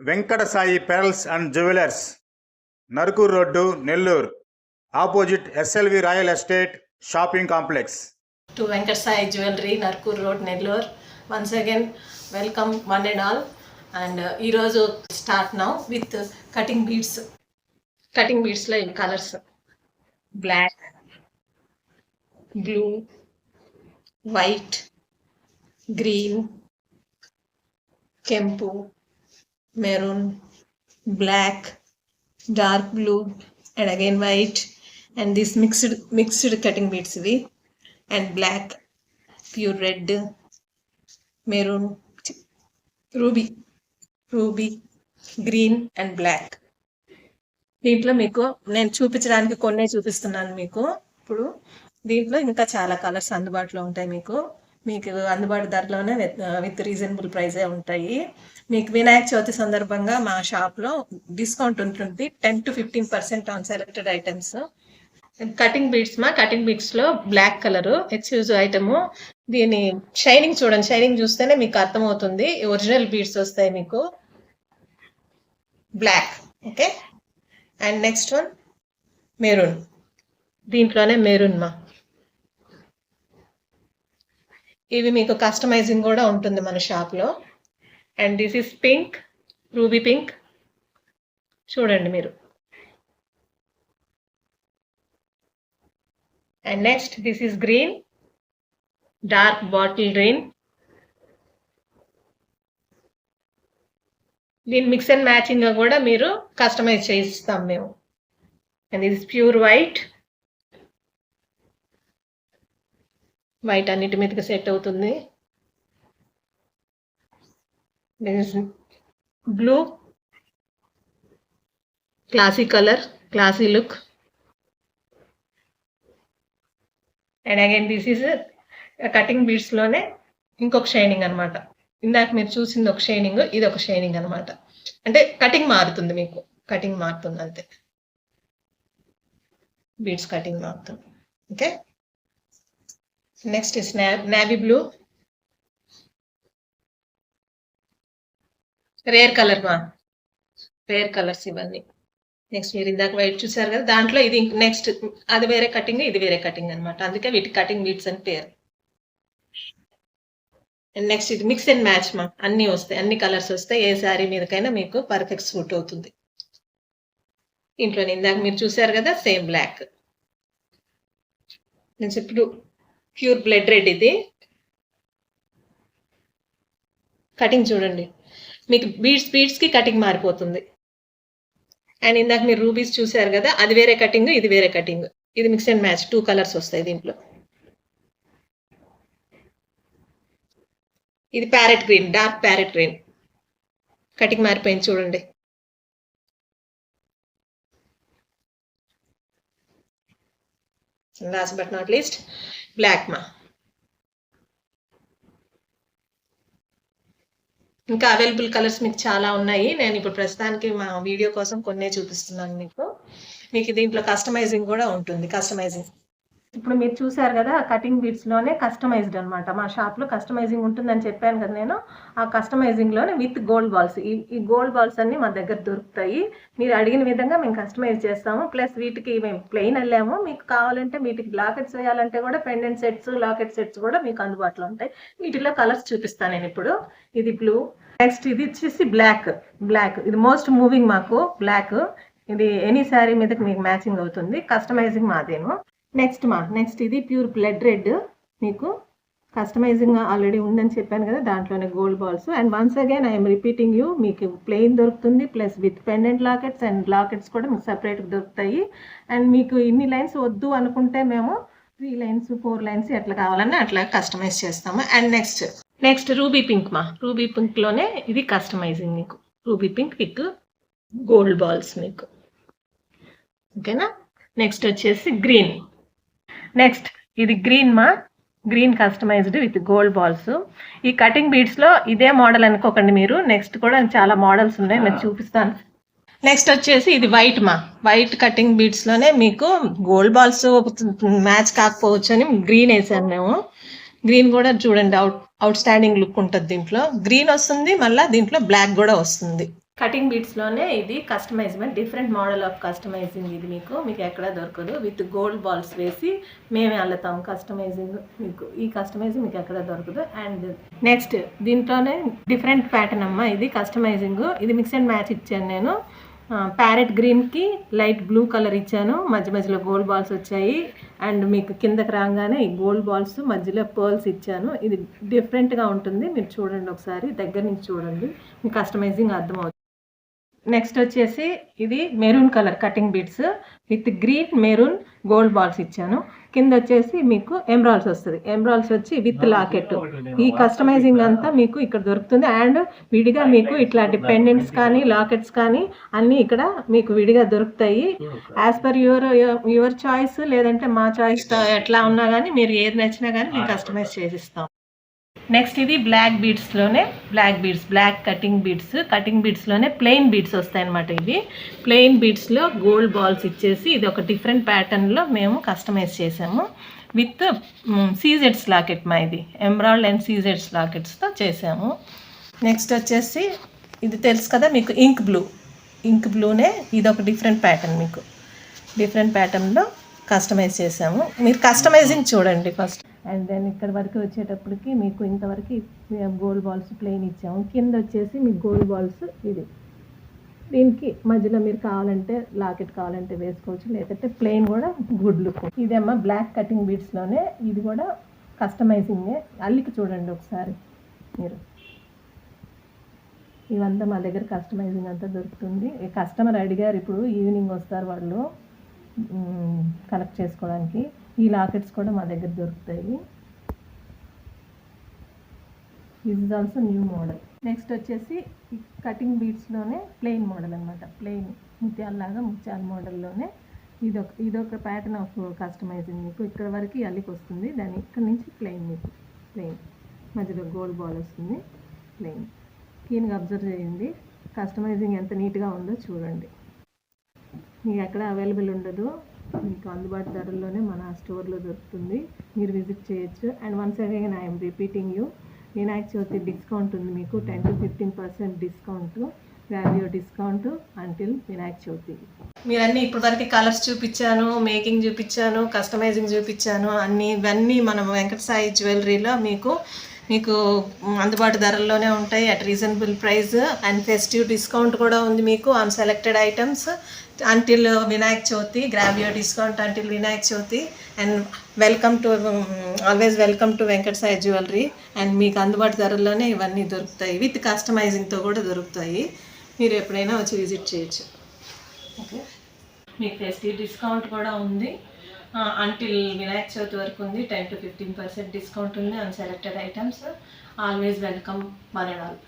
Venkata Sai pearls and jewellers Narukur road Nellore. Opposite SLV royal estate shopping complex. To Venkata Sai jewellery Narkur road Nellore. Once again welcome one and all and ఈరోజు start now with cutting beads cutting బీడ్స్లో ఇవి colours black blue white green కెంపు maroon black dark blue and again white and this mixed mixed cutting beads ఇవి. And black pure red maroon ruby ruby green and black. దీంట్లో మీకు నేను చూపించడానికి కొన్ని చూపిస్తున్నాను మీకు. ఇప్పుడు దీంట్లో ఇంకా చాలా కలర్స్ అందుబాటులో ఉంటాయి మీకు. మీకు అందుబాటు ధరలోనే విత్ రీజనబుల్ ప్రైజే ఉంటాయి. మీకు వినాయక చవితి సందర్భంగా మా షాప్లో డిస్కౌంట్ ఉంటుంది. Ten to fifteen percent on selected items. Cutting beads మా కటింగ్ బీడ్స్లో బ్లాక్ కలర్ ఎక్స్క్యూజ్ ఐటము. దీని షైనింగ్ చూడండి. షైనింగ్ చూస్తేనే మీకు అర్థమవుతుంది. ఒరిజినల్ బీడ్స్ వస్తాయి మీకు. Black. Okay? And next one maroon. దీంట్లోనే మెరూన్ మా. ఇవి మీకు కస్టమైజింగ్ కూడా ఉంటుంది మన షాప్లో and this is pink ruby pink చూడండి మీరు. And next this is green dark bottle green దీని మిక్స్ అండ్ మ్యాచింగ్గా కూడా మీరు కస్టమైజ్ చేయిస్తాం మేము. అండ్ ఇది ప్యూర్ వైట్ వైట్ అన్నిటి మీదకి సెట్ అవుతుంది. Blue classy colour classy look and again this is cutting బీడ్స్లోనే ఇంకొక షైనింగ్ అన్నమాట. ఇందాక మీరు చూసింది ఒక షైనింగ్ ఇది ఒక షైనింగ్ అన్నమాట. అంటే కటింగ్ మారుతుంది మీకు. కటింగ్ మారుతుంది అంతే. బీడ్స్ కటింగ్ మారుతుంది. Okay next is navy blue rare colour మా. రేర్ కలర్స్ ఇవన్నీ. నెక్స్ట్ మీరు ఇందాక వైట్ చూసారు కదా దాంట్లో ఇది నెక్స్ట్ అది వేరే కటింగ్ ఇది వేరే కటింగ్ అనమాట అందుకే వీటి కటింగ్ బీట్స్ అని పేరు. నెక్స్ట్ ఇది మిక్స్ అండ్ మ్యాచ్ మా. అన్ని వస్తాయి అన్ని కలర్స్ వస్తాయి. ఏ శారీ మీదకైనా మీకు పర్ఫెక్ట్ సూట్ అవుతుంది. ఇంట్లో ఇందాక మీరు చూసారు కదా సేమ్ బ్లాక్ నేను ఇప్పుడు ప్యూర్ బ్లడ్ రెడ్ ఇది. కటింగ్ చూడండి. మీకు బీడ్స్ బీడ్స్కి కటింగ్ మారిపోతుంది. అండ్ ఇందాక మీరు రూబీస్ చూసారు కదా అది వేరే కటింగ్ ఇది వేరే కటింగ్ ఇది mix and match two colours వస్తాయి దీంట్లో. ఇది parrot green dark parrot green cutting మారిపోయింది చూడండి. Last but not least black మా ఇంకా అవైలబుల్ కలర్స్ మీకు చాలా ఉన్నాయి. నేను ఇప్పుడు ప్రస్తుతానికి మా వీడియో కోసం కొన్నే చూపిస్తున్నాను మీకు. మీకు దీంట్లో కస్టమైజింగ్ కూడా ఉంటుంది. కస్టమైజింగ్ ఇప్పుడు మీరు చూసారు కదా కటింగ్ బీడ్స్లోనే కస్టమైజ్డ్ అనమాట మా షాప్లో కస్టమైజింగ్ ఉంటుందని చెప్పాను కదా నేను. ఆ కస్టమైజింగ్లోనే విత్ గోల్డ్ బాల్స్ ఈ ఈ గోల్డ్ బాల్స్ అన్ని మా దగ్గర దొరుకుతాయి. మీరు అడిగిన విధంగా మేము కస్టమైజ్ చేస్తాము. ప్లస్ వీటికి మేము ప్లెయిన్ వెళ్ళాము మీకు కావాలంటే వీటికి లాకెట్స్ వేయాలంటే కూడా పెండెంట్ సెట్స్ లాకెట్ సెట్స్ కూడా మీకు అందుబాటులో ఉంటాయి. వీటిలో కలర్స్ చూపిస్తాను నేను ఇప్పుడు. ఇది బ్లూ నెక్స్ట్ ఇది వచ్చేసి బ్లాక్ బ్లాక్ ఇది మోస్ట్ మూవింగ్ మాకు. బ్లాక్ ఇది ఎనీ శారీ మీదకి మీకు మ్యాచింగ్ అవుతుంది. కస్టమైజింగ్ మాదేను. నెక్స్ట్ మా నెక్స్ట్ ఇది ప్యూర్ బ్లడ్ రెడ్ మీకు కస్టమైజింగ్ ఆల్రెడీ ఉందని చెప్పాను కదా దాంట్లోనే gold balls and once again I'm repeating you మీకు ప్లెయిన్ దొరుకుతుంది plus with pendant lockets and lockets కూడా మీకు సపరేట్గా దొరుకుతాయి. అండ్ మీకు ఇన్ని లైన్స్ వద్దు అనుకుంటే మేము త్రీ లైన్స్ ఫోర్ లైన్స్ ఎట్లా కావాలన్నా అట్లా కస్టమైజ్ చేస్తాము. And next next ruby pink మా. రూబీ పింక్లోనే ఇది కస్టమైజింగ్ మీకు. Ruby pink with gold balls మీకు. ఓకేనా నెక్స్ట్ వచ్చేసి గ్రీన్ నెక్స్ట్ ఇది గ్రీన్ మా. Green customised with gold balls ఈ కటింగ్ బీడ్స్లో ఇదే మోడల్ అనుకోకండి మీరు. నెక్స్ట్ కూడా చాలా మోడల్స్ ఉన్నాయి. నేను చూపిస్తాను. నెక్స్ట్ వచ్చేసి ఇది వైట్ మా. వైట్ కటింగ్ బీడ్స్లోనే మీకు గోల్డ్ బాల్స్ మ్యాచ్ కాకపోవచ్చు అని గ్రీన్ వేసాను మేము. గ్రీన్ కూడా చూడండి అవుట్ అవుట్ స్టాండింగ్ లుక్ ఉంటుంది దీంట్లో. గ్రీన్ వస్తుంది మళ్ళీ దీంట్లో బ్లాక్ కూడా వస్తుంది. కటింగ్ బీట్స్లోనే ఇది customisement different model of customising ఇది మీకు. మీకు ఎక్కడ దొరకదు. విత్ గోల్డ్ బాల్స్ వేసి మేమే అల్లుతాం కస్టమైజింగ్ మీకు. ఈ కస్టమైజింగ్ మీకు ఎక్కడ దొరకదు. అండ్ నెక్స్ట్ దీంట్లోనే డిఫరెంట్ ప్యాటర్న్ అమ్మ ఇది కస్టమైజింగ్ ఇది మిక్స్ అండ్ మ్యాచ్ ఇచ్చాను నేను. ప్యారెట్ గ్రీన్కి లైట్ బ్లూ కలర్ ఇచ్చాను. మధ్య మధ్యలో గోల్డ్ బాల్స్ వచ్చాయి. అండ్ మీకు కిందకి రాగానే ఈ గోల్డ్ బాల్స్ మధ్యలో పర్ల్స్ ఇచ్చాను. ఇది డిఫరెంట్గా ఉంటుంది. మీరు చూడండి ఒకసారి. దగ్గర నుంచి చూడండి. మీకు కస్టమైజింగ్ అర్థమవుతుంది. నెక్స్ట్ వచ్చేసి ఇది maroon colour cutting beads with green maroon gold balls ఇచ్చాను. కింద వచ్చేసి మీకు ఎంబ్రాల్స్ వస్తుంది. ఎంబ్రాల్స్ వచ్చి విత్ లాకెట్ ఈ కస్టమైజింగ్ అంతా మీకు ఇక్కడ దొరుకుతుంది. అండ్ విడిగా మీకు ఇట్లాంటి పెండెంట్స్ కానీ లాకెట్స్ కానీ అన్నీ ఇక్కడ మీకు విడిగా దొరుకుతాయి. As per your your choice లేదంటే మా చాయిస్ ఎట్లా ఉన్నా కానీ మీరు ఏది నచ్చినా కానీ మేము కస్టమైజ్ చేసిస్తాం. నెక్స్ట్ ఇది black బీడ్స్లోనే black beads black cutting beads. Cutting బీడ్స్లోనే plain beads వస్తాయన్నమాట ఇవి. ప్లెయిన్ బీడ్స్లో గోల్డ్ బాల్స్ ఇచ్చేసి ఇది ఒక డిఫరెంట్ ప్యాటర్న్లో మేము కస్టమైజ్ చేసాము. విత్ సీజెడ్స్ లాకెట్ మా ఇది. ఎమ్రాల్డ్ అండ్ సీజెడ్స్ లాకెట్స్తో చేసాము. నెక్స్ట్ వచ్చేసి ఇది తెలుసు కదా మీకు ఇంక్ బ్లూ. ఇంక్ బ్లూనే ఇది ఒక డిఫరెంట్ ప్యాటర్న్ మీకు. డిఫరెంట్ ప్యాటర్న్లో కస్టమైజ్ చేసాము. మీరు కస్టమైజింగ్ చూడండి ఫస్ట్. అండ్ దెన్ ఇక్కడ వరకు వచ్చేటప్పటికి మీకు ఇంతవరకు గోల్డ్ బాల్స్ ప్లెయిన్ ఇచ్చాము. కింద వచ్చేసి మీకు గోల్డ్ బాల్స్ ఇది. దీనికి మధ్యలో మీరు కావాలంటే లాకెట్ కావాలంటే వేసుకోవచ్చు లేదంటే ప్లెయిన్ కూడా గుడ్ లుక్ ఇదేమో బ్లాక్ కటింగ్ బీడ్స్లోనే ఇది కూడా కస్టమైజింగే అల్లికి చూడండి ఒకసారి మీరు. ఇవంతా మా దగ్గర కస్టమైజింగ్ అంతా దొరుకుతుంది. కస్టమర్ అడిగారు ఇప్పుడు ఈవినింగ్ వస్తారు వాళ్ళు కలెక్ట్ చేసుకోవడానికి. ఈ లాకెట్స్ కూడా మా దగ్గర దొరుకుతాయి. This is also new model next వచ్చేసి కటింగ్ బీడ్స్లోనే ప్లెయిన్ మోడల్ అనమాట ప్లెయిన్ ముత్యాలలాగా ముత్యాల మోడల్లోనే ఇదొక ఇదొక ప్యాటర్న్ ఆఫ్ కస్టమైజింగ్ మీకు. ఇక్కడ వరకు అల్లికి వస్తుంది. దాని ఇక్కడ నుంచి ప్లెయిన్ మీకు. ప్లెయిన్ మధ్యలో గోల్డ్ బాల్ వస్తుంది. ప్లెయిన్ క్లీన్గా అబ్జర్వ్ చేయండి. కస్టమైజింగ్ ఎంత నీట్గా ఉందో చూడండి. మీకు ఎక్కడ అవైలబుల్ ఉండదు. మీకు అందుబాటు ధరల్లోనే మన స్టోర్లో దొరుకుతుంది. మీరు విజిట్ చేయొచ్చు. And once again I'm repeating you. Vinayaka Chavithi discount ఉంది మీకు. Ten to fifteen percent discount value discount until Vinayaka Chavithi మీరు అన్ని ఇప్పటి కలర్స్ చూపించాను మేకింగ్ చూపించాను కస్టమైజింగ్ చూపించాను. అన్నీ ఇవన్నీ మనం వెంకట సాయి జ్యువెలరీలో మీకు మీకు అందుబాటు ధరల్లోనే ఉంటాయి at reasonable price. And festive discount కూడా ఉంది మీకు on selected items until Vinayak Chavithi grab discount until Vinayak Chavithi and welcome to always welcome to Venkata Sai jewellery and మీకు అందుబాటు ధరల్లోనే ఇవన్నీ దొరుకుతాయి. విత్ కస్టమైజింగ్తో కూడా దొరుకుతాయి. మీరు ఎప్పుడైనా వచ్చి విజిట్ చేయొచ్చు. ఓకే మీకు ఫెస్టివ్ డిస్కౌంట్ కూడా ఉంది. అంటిల్ వినాయక చవితి వరకు ఉంది. Ten to fifteen percent discount ఉంది. On selected items always welcome one and all